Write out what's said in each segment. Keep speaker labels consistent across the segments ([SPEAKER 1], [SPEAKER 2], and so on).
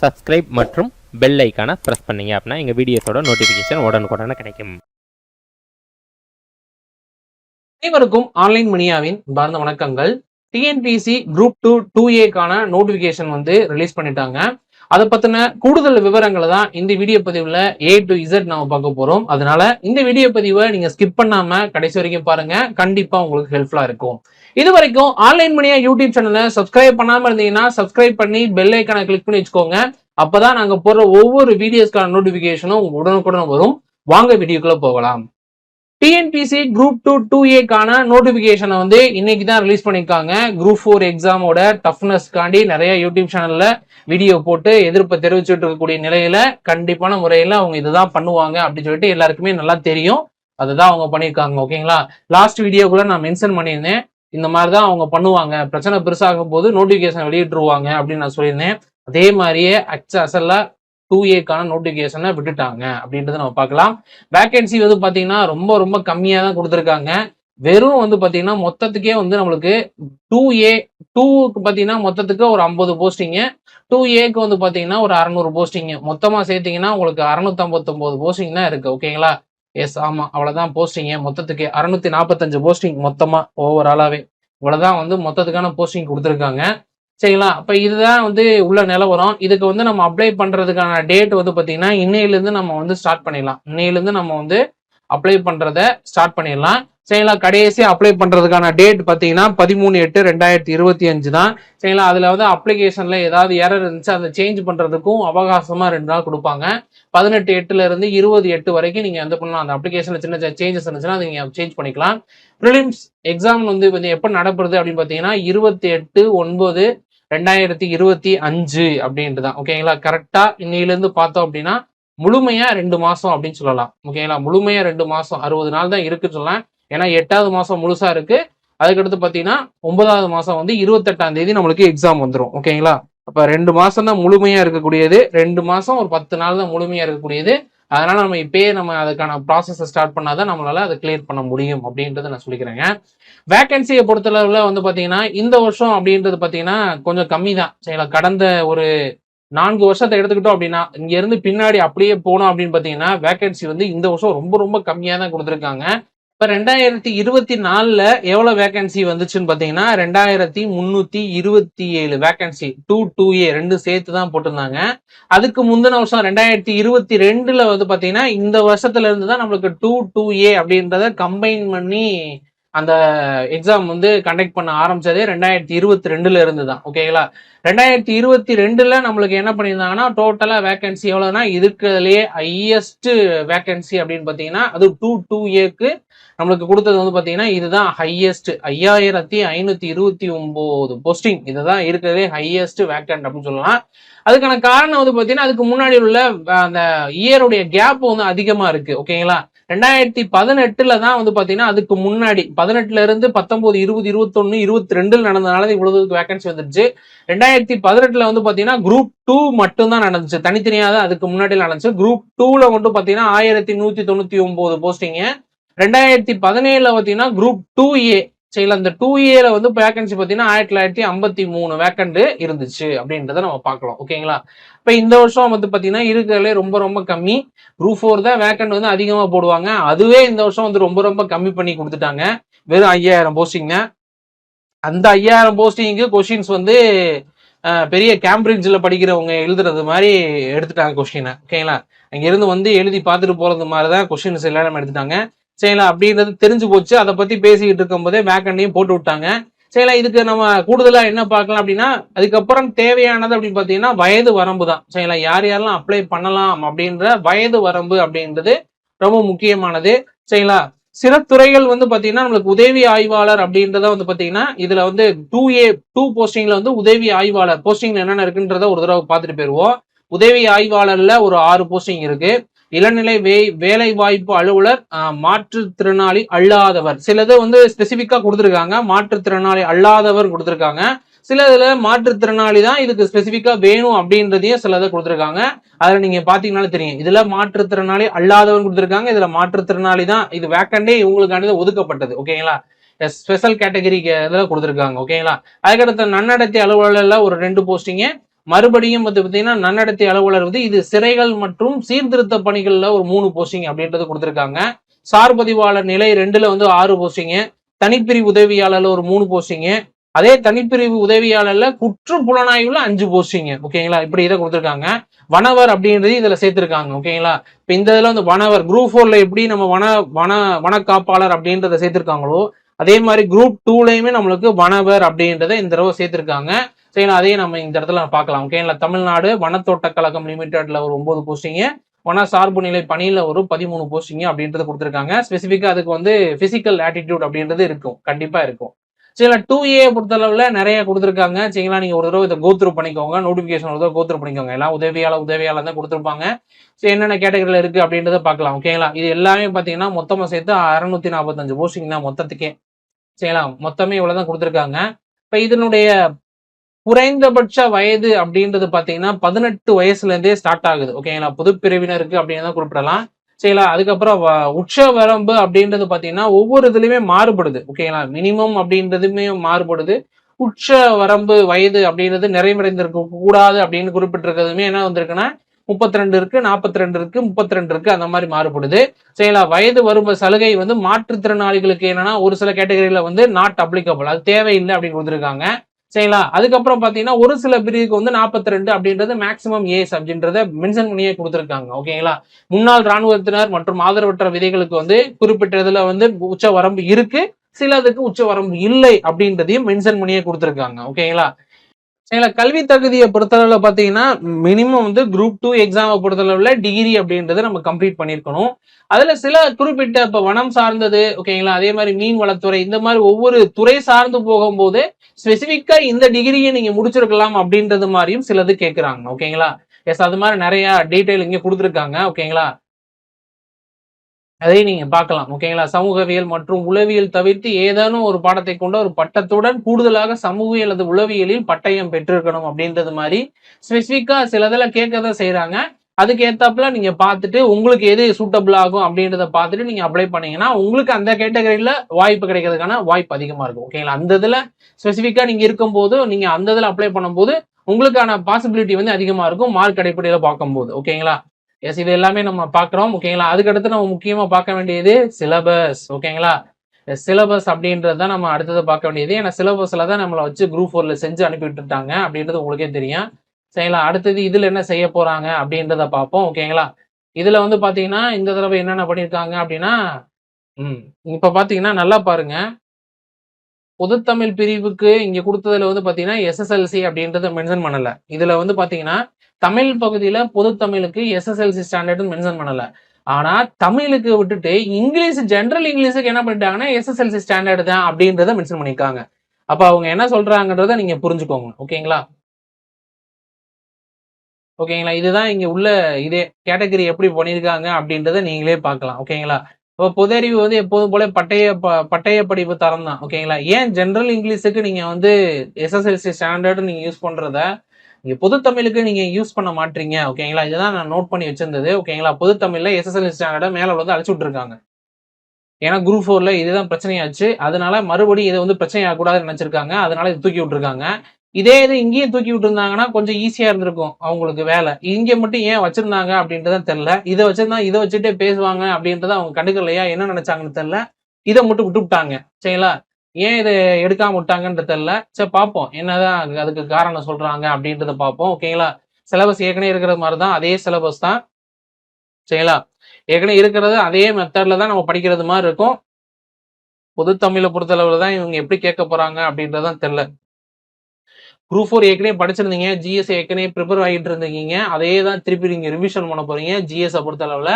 [SPEAKER 1] Subscribe மற்றும் bell ஐக்கானை press பண்ணீங்க அப்படின்னா எங்கள் வீடியோஸோட நோட்டிஃபிகேஷன் உடனுக்குடனே கிடைக்கும்.
[SPEAKER 2] அனைவருக்கும் ஆன்லைன் மணியாவின் பார்ந்த வணக்கங்கள். டிஎன்பிசி குரூப் டூ டூ ஏக்கான நோட்டிஃபிகேஷன் வந்து ரிலீஸ் பண்ணிட்டாங்க. அதை பத்தின கூடுதல் விவரங்களை தான் இந்த வீடியோ பதிவுல ஏ டு இசட் நாம பார்க்க போறோம். அதனால இந்த வீடியோ பதிவை நீங்க ஸ்கிப் பண்ணாம கடைசி வரைக்கும் பாருங்க. கண்டிப்பா உங்களுக்கு ஹெல்ப்ஃபுல்லா இருக்கும். இது வரைக்கும் ஆன்லைன் மணியா யூடியூப் சேனலை சப்ஸ்கிரைப் பண்ணாம இருந்தீங்கன்னா சப்ஸ்கிரைப் பண்ணி பெல் ஐக்கான கிளிக் பண்ணி வச்சுக்கோங்க. அப்பதான் நாங்க போடுற ஒவ்வொரு வீடியோஸ்க்கான நோட்டிபிகேஷனும் உடனுக்குடன் வரும். வாங்க வீடியோக்குள்ள போகலாம். டிஎன்பிசி குரூப் டூ டூ ஏக்கான நோட்டிபிகேஷனை வந்து இன்னைக்கு தான் ரிலீஸ் பண்ணியிருக்காங்க குரூப் ஃபோர் எக்ஸாமோட டஃப்னஸ்க்காண்டி நிறைய யூடியூப் சேனல்ல வீடியோ போட்டு எதிர்ப்பை தெரிவிச்சுட்டு இருக்கக்கூடிய நிலையில கண்டிப்பான முறையில அவங்க இதுதான் பண்ணுவாங்க அப்படின்னு சொல்லிட்டு எல்லாருக்குமே நல்லா தெரியும். அதுதான் அவங்க பண்ணியிருக்காங்க ஓகேங்களா லாஸ்ட் வீடியோக்குள்ள நான் மென்ஷன் பண்ணியிருந்தேன். இந்த மாதிரி தான் அவங்க பண்ணுவாங்க. பிரச்சனை பெருசாகும் போது நோட்டிபிகேஷன் வெளியிட்டுருவாங்க அப்படின்னு நான் சொல்லியிருந்தேன். அதே மாதிரியே அச்ச அசல்ல டூ ஏக்கான நோட்டிபிகேஷனை விட்டுட்டாங்க. அப்படின்றத நம்ம பார்க்கலாம். வேகன்சி வந்து பாத்தீங்கன்னா ரொம்ப ரொம்ப கம்மியாக தான் கொடுத்துருக்காங்க. வெறும் வந்து பார்த்தீங்கன்னா மொத்தத்துக்கே வந்து நம்மளுக்கு டூ ஏ டூக்கு பார்த்தீங்கன்னா மொத்தத்துக்கு ஒரு ஐம்பது போஸ்டிங்கு டூ ஏக்கு வந்து பார்த்தீங்கன்னா ஒரு அறநூறு போஸ்டிங்கு மொத்தமாக சேர்த்தீங்கன்னா உங்களுக்கு அறநூத்தம்பத்தொம்போது போஸ்டிங் தான் இருக்குது ஓகேங்களா எஸ் ஆமாம் அவ்வளோதான் போஸ்டிங்கு மொத்தத்துக்கு அறநூற்றி நாற்பத்தஞ்சு போஸ்டிங் மொத்தமாக ஓவராலாகவே இவ்வளோதான் வந்து மொத்தத்துக்கான போஸ்டிங் கொடுத்துருக்காங்க. சரிங்களா? அப்ப இதுதான் வந்து உள்ள நிலவரம். இதுக்கு வந்து நம்ம அப்ளை பண்றதுக்கான டேட் வந்து பாத்தீங்கன்னா இன்னையிலேருந்து நம்ம வந்து ஸ்டார்ட் பண்ணிடலாம். இன்னையிலேருந்து நம்ம வந்து அப்ளை பண்றத ஸ்டார்ட் பண்ணிடலாம். சரிங்களா? கடைசி அப்ளை பண்றதுக்கான டேட் பாத்தீங்கன்னா பதிமூணு எட்டு ரெண்டாயிரத்தி இருபத்தி அஞ்சு தான். சரிங்களா? அதுல வந்து அப்ளிகேஷன்ல ஏதாவது எரர் இருந்துச்சு அதை சேஞ்ச் பண்றதுக்கும் அவகாசமா ரெண்டு நாள் கொடுப்பாங்க. பதினெட்டு எட்டுல இருந்து இருபது எட்டு வரைக்கும் நீங்க வந்து பண்ணலாம். அந்த அப்ளிகேஷன்ல சின்ன சேஞ்சஸ் இருந்துச்சுன்னா அதை நீங்க சேஞ்ச் பண்ணிக்கலாம். ப்ரிலிம்ஸ் எக்ஸாம் வந்து கொஞ்சம் எப்போ நடப்படுது அப்படின்னு பார்த்தீங்கன்னா இருபத்தி எட்டு ஒன்பது ரெண்டாயிரத்தி இருபத்தி அஞ்சு அப்படின்ட்டு தான். ஓகேங்களா கரெக்டா இன்னையிலேருந்து பார்த்தோம் அப்படின்னா முழுமையா ரெண்டு மாசம் அப்படின்னு சொல்லலாம். ஓகேங்களா முழுமையா ரெண்டு மாசம். அறுபது நாள் தான் இருக்குன்னு சொல்லலாம். ஏன்னா எட்டாவது மாசம் முழுசா இருக்கு. அதுக்கடுத்து பார்த்தீங்கன்னா ஒன்பதாவது மாசம் வந்து இருபத்தெட்டாம் தேதி நம்மளுக்கு எக்ஸாம் வந்துடும் ஓகேங்களா அப்ப ரெண்டு மாசம் தான் முழுமையா இருக்கக்கூடியது. ரெண்டு மாசம் ஒரு பத்து நாள் தான் முழுமையா இருக்கக்கூடியது. அதனால நம்ம இப்பயே நம்ம அதுக்கான ப்ராசஸை ஸ்டார்ட் பண்ணாதான் நம்மளால அதை கிளியர் பண்ண முடியும் அப்படின்றத நான் சொல்லிக்கிறேங்க. வேகன்சியை பொறுத்தளவுல வந்து பாத்தீங்கன்னா இந்த வருஷம் அப்படின்றது பாத்தீங்கன்னா கொஞ்சம் கம்மி தான் சரிங்களா? கடந்த ஒரு நான்கு வருஷத்தை எடுத்துக்கிட்டோம் அப்படின்னா இங்க இருந்து பின்னாடி அப்படியே போனோம் அப்படின்னு பாத்தீங்கன்னா வேகன்சி வந்து இந்த வருஷம் ரொம்ப ரொம்ப கம்மியா தான் கொடுத்துருக்காங்க. இப்போ ரெண்டாயிரத்தி இருபத்தி நாலுல எவ்வளோ வேகன்சி வந்துச்சுன்னு பார்த்தீங்கன்னா ரெண்டாயிரத்தி முந்நூற்றி இருபத்தி ஏழு வேகன்சி டூ டூ ஏ ரெண்டு சேர்த்து தான் போட்டிருந்தாங்க. அதுக்கு முந்தின வருஷம் ரெண்டாயிரத்தி இருபத்தி ரெண்டில் வந்து பார்த்தீங்கன்னா இந்த வருஷத்துல இருந்து தான் நம்மளுக்கு டூ டூ ஏ அப்படின்றத கம்பைன் பண்ணி அந்த எக்ஸாம் வந்து கண்டக்ட் பண்ண ஆரம்பிச்சதே ரெண்டாயிரத்தி இருபத்தி ரெண்டுல இருந்து தான் ஓகேங்களா ரெண்டாயிரத்தி இருபத்தி ரெண்டுல நம்மளுக்கு என்ன பண்ணியிருந்தாங்கன்னா டோட்டலா வேகன்சி எவ்வளவுனா இருக்கிறதுலயே ஹையஸ்ட் வேகன்சி அப்படின்னு பாத்தீங்கன்னா அது டூ டூ ஏக்கு நம்மளுக்கு கொடுத்தது வந்து பாத்தீங்கன்னா இதுதான் ஹையஸ்ட் ஐயாயிரத்தி ஐநூத்தி இருபத்தி ஒன்பது போஸ்டிங் இதுதான் இருக்கிறதே ஹையஸ்ட் வேகன்ட் அப்படின்னு சொல்லலாம். அதுக்கான காரணம் வந்து பாத்தீங்கன்னா அதுக்கு முன்னாடி உள்ள அந்த இயருடைய கேப் வந்து அதிகமா இருக்கு ஓகேங்களா ரெண்டாயிரத்தி பதினெட்டுல தான் வந்து பாத்தீங்கன்னா அதுக்கு முன்னாடி பதினெட்டுல இருந்து பத்தொன்பது இருபது இருபத்தொன்னு இருபத்தி ரெண்டுல நடந்ததுனால இவ்வளவு வேகன்சி வந்துருச்சு. ரெண்டாயிரத்தி பதினெட்டுல வந்து பாத்தீங்கன்னா குரூப் டூ மட்டும் தான் நடந்துச்சு. தனித்தனியா தான் அதுக்கு முன்னாடி நடந்துச்சு. குரூப் டூல மட்டும் பாத்தீங்கன்னா ஆயிரத்தி நூத்தி தொண்ணூத்தி ஒன்பது போஸ்டிங்க ரெண்டாயிரத்தி பதினேழுல பாத்தீங்கன்னா குரூப் டூ ஏ சரிங்களா இந்த டூ இயர்ல வந்து வேகன்சி பார்த்தீங்கன்னா ஆயிரத்தி தொள்ளாயிரத்தி ஐம்பத்தி மூணு வேக்கண்ட் இருந்துச்சு அப்படின்றத நம்ம பார்க்கலாம். ஓகேங்களா இப்போ இந்த வருஷம் வந்து பார்த்தீங்கன்னா இருக்கிறதுலே ரொம்ப ரொம்ப கம்மி. குரூப் ஃபோர் தான் வேக்கண்ட் வந்து அதிகமாக போடுவாங்க. அதுவே இந்த வருஷம் வந்து ரொம்ப ரொம்ப கம்மி பண்ணி கொடுத்துட்டாங்க. வெறும் ஐயாயிரம் போஸ்டிங்க அந்த ஐயாயிரம் போஸ்டிங்க்கு கொஷின்ஸ் வந்து பெரிய கேம்பிரிட்ஜில் படிக்கிறவங்க எழுதுறது மாதிரி எடுத்துட்டாங்க கொஸ்டினை ஓகேங்களா அங்கேருந்து வந்து எழுதி பார்த்துட்டு போகிறது மாதிரி தான் கொஸ்டின்ஸ் எல்லாரும் எடுத்துட்டாங்க. செய்யலாம் அப்படின்றது தெரிஞ்சு போச்சு. அதை பத்தி பேசிக்கிட்டு இருக்கும் போதே வேக்கண்டையும் போட்டு விட்டாங்க. சரிங்களா இதுக்கு நம்ம கூடுதலா என்ன பார்க்கலாம் அப்படின்னா அதுக்கப்புறம் தேவையானது அப்படின்னு பார்த்தீங்கன்னா வயது வரம்பு தான். சரிங்களா யார் யாரெல்லாம் அப்ளை பண்ணலாம் அப்படின்ற வயது வரம்பு அப்படின்றது ரொம்ப முக்கியமானது. சரிங்களா சில துறைகள் வந்து பாத்தீங்கன்னா நம்மளுக்கு உதவி ஆய்வாளர் அப்படின்றத வந்து பாத்தீங்கன்னா இதுல வந்து டூ ஏ டூ போஸ்டிங்ல வந்து உதவி ஆய்வாளர் போஸ்டிங்ல என்னென்ன இருக்குன்றத ஒரு தடவை பார்த்துட்டு போயிருவோம். உதவி ஆய்வாளர்ல ஒரு ஆறு போஸ்டிங் இருக்கு. இளநிலை வே வேலை வாய்ப்பு அலுவலர் மாற்றுத்திறனாளி அல்லாதவர். சிலது வந்து ஸ்பெசிஃபிக்காக கொடுத்துருக்காங்க. மாற்றுத்திறனாளி அல்லாதவர் கொடுத்துருக்காங்க. சில இதில் மாற்றுத்திறனாளி தான் இதுக்கு ஸ்பெசிஃபிக்காக வேணும் அப்படின்றதையும் சிலதை கொடுத்துருக்காங்க. அதில் நீங்கள் பார்த்தீங்கனாலே தெரியும். இதில் மாற்றுத்திறனாளி அல்லாதவன் கொடுத்துருக்காங்க. இதில் மாற்றுத்திறனாளி தான் இது வேக்கண்டே இவங்களுக்கானது ஒதுக்கப்பட்டது. ஓகேங்களா? ஸ்பெஷல் கேட்டகரிக்கு இதில் கொடுத்துருக்காங்க. ஓகேங்களா? அதுக்கடுத்த நன்னடத்தை அலுவலர்ல ஒரு ரெண்டு போஸ்டிங்கு மறுபடியும் வந்து பார்த்தீங்கன்னா நன்னடத்தை அலுவலர் வந்து இது சிறைகள் மற்றும் சீர்திருத்த பணிகளில் ஒரு மூணு போஸ்டிங் அப்படின்றது கொடுத்துருக்காங்க. சார்பதிவாளர் நிலை ரெண்டுல வந்து ஆறு போஸ்டிங்கு தனிப்பிரிவு உதவியாளர்ல ஒரு மூணு போஸ்டிங்கு அதே தனிப்பிரிவு உதவியாளர்ல குற்ற புலனாய்வுல அஞ்சு போஸ்டிங் ஓகேங்களா இப்படி இதை கொடுத்துருக்காங்க. வனவர் அப்படின்றது இதுல சேர்த்திருக்காங்க ஓகேங்களா இப்ப இந்த இதுல வந்து வனவர் குரூப் ஃபோர்ல எப்படி நம்ம வன வன வனக்காப்பாளர் அப்படின்றத சேர்த்திருக்காங்களோ அதே மாதிரி குரூப் டூலையுமே நம்மளுக்கு வனவர் அப்படின்றத இந்த தடவை சேர்த்திருக்காங்க. சரிங்களா அதையும் நம்ம இந்த இடத்துல பார்க்கலாம். ஓகேங்களா தமிழ்நாடு வனத்தோட்ட கழகம் லிமிடெட்ல ஒரு ஒன்பது போஸ்டிங்கு வன சார்பு நிலை பணியில ஒரு பதிமூணு போஸ்டிங் அப்படின்றது கொடுத்துருக்காங்க. ஸ்பெசிஃபிக்காக அதுக்கு வந்து பிசிக்கல் ஆட்டிடியூட் அப்படின்றது இருக்கும். கண்டிப்பா இருக்கும். சில டூ ஏ பொறுத்தளவில் நிறைய கொடுத்துருக்காங்க. சரிங்களா? நீங்கள் ஒரு தடவை இதை கோத்ரூ பண்ணிக்கோங்க. நோட்டிஃபிகேஷன் ஒரு தடவை கோத்ரூ பண்ணிக்கோங்க. எல்லாம் உதவியாளர் உதவியாளர் தான் கொடுத்துருப்பாங்க. சரி என்னென்ன கேட்டகரியில் இருக்குது அப்படின்றத பார்க்கலாம். ஓகேங்களா இது எல்லாமே பார்த்தீங்கன்னா மொத்தமாக சேர்த்து அறநூற்றி நாற்பத்தஞ்சு போஸ்டிங் தான் மொத்தத்துக்கே. சரிங்களா? மொத்தமே இவ்வளோ தான் கொடுத்துருக்காங்க. இப்போ இதனுடைய குறைந்தபட்ச வயது அப்படின்றது பார்த்தீங்கன்னா பதினெட்டு வயசுல இருந்தே ஸ்டார்ட் ஆகுது ஓகேங்களா புதுப்பிரிவினருக்கு அப்படின்னு தான் குறிப்பிடலாம் சரிங்களா அதுக்கப்புறம் வ- உச்ச வரம்பு அப்படின்றது பார்த்தீங்கன்னா ஒவ்வொரு இதுலையுமே மாறுபடுது. ஓகேங்களா மினிமம் அப்படின்றதுமே மாறுபடுது. உச்ச வரம்பு வயது அப்படின்றது நிறைவடைந்திருக்க. கூடாது அப்படின்னு குறிப்பிட்டிருக்கிறதுமே என்ன வந்திருக்குன்னா முப்பத்தி ரெண்டு இருக்கு நாற்பத்தி ரெண்டு இருக்கு முப்பத்தி ரெண்டு இருக்கு அந்த மாதிரி மாறுபடுது. சரிங்களா வயது வரம்பு சலுகை வந்து மாற்றுத்திறனாளிகளுக்கு என்னன்னா ஒரு சில கேட்டகரியில வந்து நாட் அப்ளிகபிள் அது தேவையில்லை அப்படின்னு கொடுத்துருக்காங்க. சரிங்களா? அதுக்கப்புறம் பாத்தீங்கன்னா ஒரு சில பிரிவுக்கு வந்து 42 ரெண்டு அப்படின்றது மேக்சிமம் ஏஸ் அப்படின்றத மென்ஷன் பண்ணியே கொடுத்துருக்காங்க. ஓகேங்களா? முன்னாள் ராணுவத்தினர் மற்றும் ஆதரவற்ற விதைகளுக்கு வந்து குறிப்பிட்ட இதுல வந்து உச்ச வரம்பு இருக்கு. சிலதுக்கு உச்ச வரம்பு இல்லை அப்படின்றதையும் மென்ஷன் பண்ணியே கொடுத்துருக்காங்க. ஓகேங்களா? சரிங்களா கல்வி தகுதியை பொறுத்தளவில் பார்த்தீங்கன்னா மினிமம் வந்து குரூப் டூ எக்ஸாமை பொறுத்தளவில் டிகிரி அப்படின்றத நம்ம கம்ப்ளீட் பண்ணியிருக்கணும். அதுல சில குறிப்பிட்ட இப்போ வனம் சார்ந்தது ஓகேங்களா அதே மாதிரி மீன் வளத்துறை இந்த மாதிரி ஒவ்வொரு துறை சார்ந்து போகும்போது ஸ்பெசிஃபிக்காக இந்த டிகிரியை நீங்கள் முடிச்சிருக்கலாம் அப்படின்றது மாதிரியும் சிலது கேட்குறாங்க ஓகேங்களா எஸ் அது மாதிரி நிறையா டீட்டெயில் இங்கே கொடுத்துருக்காங்க ஓகேங்களா அதையும் நீங்க பார்க்கலாம் ஓகேங்களா? சமூகவியல் மற்றும் உளவியல் தவிர்த்து ஏதேனும் ஒரு பாடத்தை கொண்ட ஒரு பட்டத்துடன் கூடுதலாக சமூகவியல் அல்லது உளவியலில் பட்டயம் பெற்றிருக்கணும் அப்படின்றது மாதிரி ஸ்பெசிஃபிக்கா சிலதில் கேட்கறத செய்யறாங்க அதுக்கு ஏத்தாப்புல நீங்க பார்த்துட்டு உங்களுக்கு எது சூட்டபிள் ஆகும் அப்படின்றத பார்த்துட்டு நீங்க அப்ளை பண்ணீங்கன்னா உங்களுக்கு அந்த கேட்டகரியில வாய்ப்பு கிடைக்கிறதுக்கான வாய்ப்பு அதிகமா இருக்கும் ஓகேங்களா? அந்த இதுல ஸ்பெசிஃபிக்கா நீங்க இருக்கும்போது நீங்க அந்த இதுல அப்ளை பண்ணும்போது உங்களுக்கான பாசிபிலிட்டி வந்து அதிகமா இருக்கும் மார்க் அடிப்படையில பார்க்கும்போது ஓகேங்களா? எஸ் இது எல்லாமே நம்ம பார்க்குறோம். ஓகேங்களா? அதுக்கடுத்து நம்ம முக்கியமாக பார்க்க வேண்டியது சிலபஸ் ஓகேங்களா? சிலபஸ் அப்படின்றது தான் நம்ம அடுத்தது பார்க்க வேண்டியது. ஏன்னா சிலபஸில் தான் நம்மளை வச்சு குரூப் ஃபோரில் செஞ்சு அனுப்பி விட்டுட்டாங்க அப்படின்றது உங்களுக்கே தெரியும். சரிங்களா? அடுத்தது இதில் என்ன செய்ய போகிறாங்க அப்படின்றத பார்ப்போம். ஓகேங்களா? இதில் வந்து பார்த்தீங்கன்னா இந்த தடவை என்னென்ன பண்ணியிருக்காங்க அப்படின்னா ம் இப்போ பார்த்தீங்கன்னா நல்லா பாருங்க. பொதுத்தமிழ் பிரிவுக்கு இங்கே கொடுத்ததுல வந்து பார்த்தீங்கன்னா எஸ்எஸ்எல்சி அப்படின்றத மென்ஷன் பண்ணலை. இதில் வந்து பார்த்தீங்கன்னா தமிழ் பகுதியில பொதுத்தமிழுக்கு எஸ்எஸ்எல்சி ஸ்டாண்டர்ட்னு மென்ஷன் பண்ணல. ஆனா தமிழுக்கு விட்டுட்டு இங்கிலீஷ் ஜென்ரல் இங்கிலீஷுக்கு என்ன பண்ணிட்டாங்கன்னா எஸ்எஸ்எல்சி ஸ்டாண்டர்ட் தான் அப்படின்றத மென்ஷன் பண்ணிருக்காங்க. அப்ப அவங்க என்ன சொல்றாங்கன்றத நீங்க புரிஞ்சுக்கோங்க. ஓகேங்களா? ஓகேங்களா? இதுதான் இங்க உள்ள இதே கேட்டகரி எப்படி பண்ணியிருக்காங்க அப்படின்றத நீங்களே பார்க்கலாம். ஓகேங்களா? இப்போ பொதறிவு வந்து எப்போதும் போல பட்டய ப- பட்டய படிப்பு தரம் தான் ஓகேங்களா ஏன் ஜென்ரல் இங்கிலீஷுக்கு நீங்க வந்து எஸ்எஸ்எல்சி ஸ்டாண்டர்டு நீங்க யூஸ் பண்றத நீங்க பொதுத்தமிழுக்கு நீங்க யூஸ் பண்ண மாட்டீங்க ஓகேங்களா இதுதான் நான் நோட் பண்ணி வச்சிருந்தது ஓகேங்களா பொதுத்தமிழ்ல எஸ்எஸ்எல்சி ஸ்டாண்டர்டை மேல வந்து அழைச்சி விட்டுருக்காங்க. ஏன்னா குரூப் ஃபோர்ல இதுதான் பிரச்சனையாச்சு அதனால மறுபடியும் இதை வந்து பிரச்சனை ஆகக்கூடாதுன்னு நினைச்சிருக்காங்க அதனால இது தூக்கி விட்டுருக்காங்க. இதே இது இங்கேயும் தூக்கி விட்டுருந்தாங்கன்னா கொஞ்சம் ஈஸியாக இருந்திருக்கும் அவங்களுக்கு வேலை. இங்கே மட்டும் ஏன் வச்சுருந்தாங்க அப்படின்றதான் தெரில இதை வச்சுருந்தா இதை வச்சுட்டே பேசுவாங்க அப்படின்றத அவங்க கண்டுக்கலையா? என்ன நினச்சாங்கன்னு தெரில இதை மட்டும் விட்டு விட்டாங்க. சரிங்களா? ஏன் இதை எடுக்காம விட்டாங்கன்றது தெரில சரி பார்ப்போம். என்னதான் அது- அதுக்கு காரணம் சொல்கிறாங்க அப்படின்றத பார்ப்போம். ஓகேங்களா? சிலபஸ் ஏற்கனவே இருக்கிற மாதிரி தான் அதே சிலபஸ் தான். சரிங்களா? ஏற்கனவே இருக்கிறது அதே மெத்தடில் தான் நம்ம படிக்கிறது மாதிரி இருக்கும். பொது தமிழை பொறுத்தளவில் தான் இவங்க எப்படி கேட்க போகிறாங்க அப்படின்றதான் தெரில குரூப் ஃபோர் ஏற்கனவே படிச்சிருந்தீங்க ஜிஎஸ் ஏற்கனவே ப்ரிப்பேர் ஆகிட்டு இருந்தீங்க அதே தான் திருப்பி நீங்கள் ரிவிஷன் பண்ண போறீங்க ஜிஎஸ் அளவில்.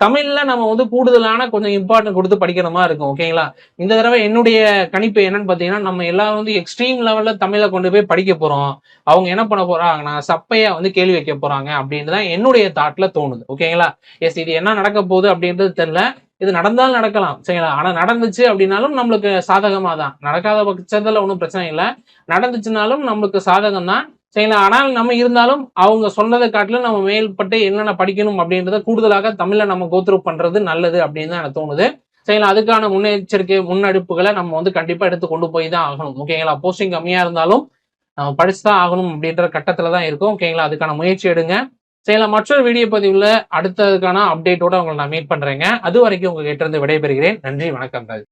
[SPEAKER 2] தமிழில் நம்ம வந்து கூடுதலான கொஞ்சம் இம்பார்ட்டன்ட் கொடுத்து படிக்கிற மாதிரி இருக்கும் ஓகேங்களா இந்த தடவை என்னுடைய கணிப்பு என்னன்னு பார்த்தீங்கன்னா நம்ம எல்லாரும் வந்து எக்ஸ்ட்ரீம் லெவலில் தமிழை கொண்டு போய் படிக்க போகிறோம் அவங்க என்ன பண்ண போகிறாங்கன்னா சப்பையாக வந்து கேள்வி வைக்க போகிறாங்க அப்படின்னு தான் என்னுடைய தாட்டில் தோணுது ஓகேங்களா எஸ் இது என்ன நடக்க போகுது அப்படின்றது தெரில இது நடந்தாலும் நடக்கலாம் சரிங்களா? ஆனா நடந்துச்சு அப்படின்னாலும் நம்மளுக்கு சாதகமா தான் நடக்காத பட்சத்துல ஒன்றும் பிரச்சனை இல்லை. நடந்துச்சுனாலும் நம்மளுக்கு சாதகம் தான் சரிங்களா? ஆனால் நம்ம இருந்தாலும் அவங்க சொன்னதை காட்டிலும் நம்ம மேல்பட்டு என்னென்ன படிக்கணும் அப்படின்றத கூடுதலாக தமிழ்ல நம்ம கோத்ரூ பண்றது நல்லது அப்படின்னு தான் எனக்கு தோணுது. சரிங்களா? அதுக்கான முன்னெச்சரிக்கை முன்னெடுப்புகளை நம்ம வந்து கண்டிப்பா எடுத்து கொண்டு போய் தான் ஆகணும். ஓகேங்களா? போஸ்டிங் கம்மியா இருந்தாலும் நம்ம படிச்சுதான் ஆகணும் அப்படின்ற கட்டத்துல தான் இருக்கும். ஓகேங்களா? அதுக்கான முயற்சி எடுங்க. சரிங்களா மற்றொரு வீடியோ பதிவுல அடுத்ததுக்கான அப்டேட்டோட உங்களை நான் மீட் பண்றேங்க. அது வரைக்கும் உங்ககிட்ட இருந்து விடைபெறுகிறேன். நன்றி வணக்கங்கள்.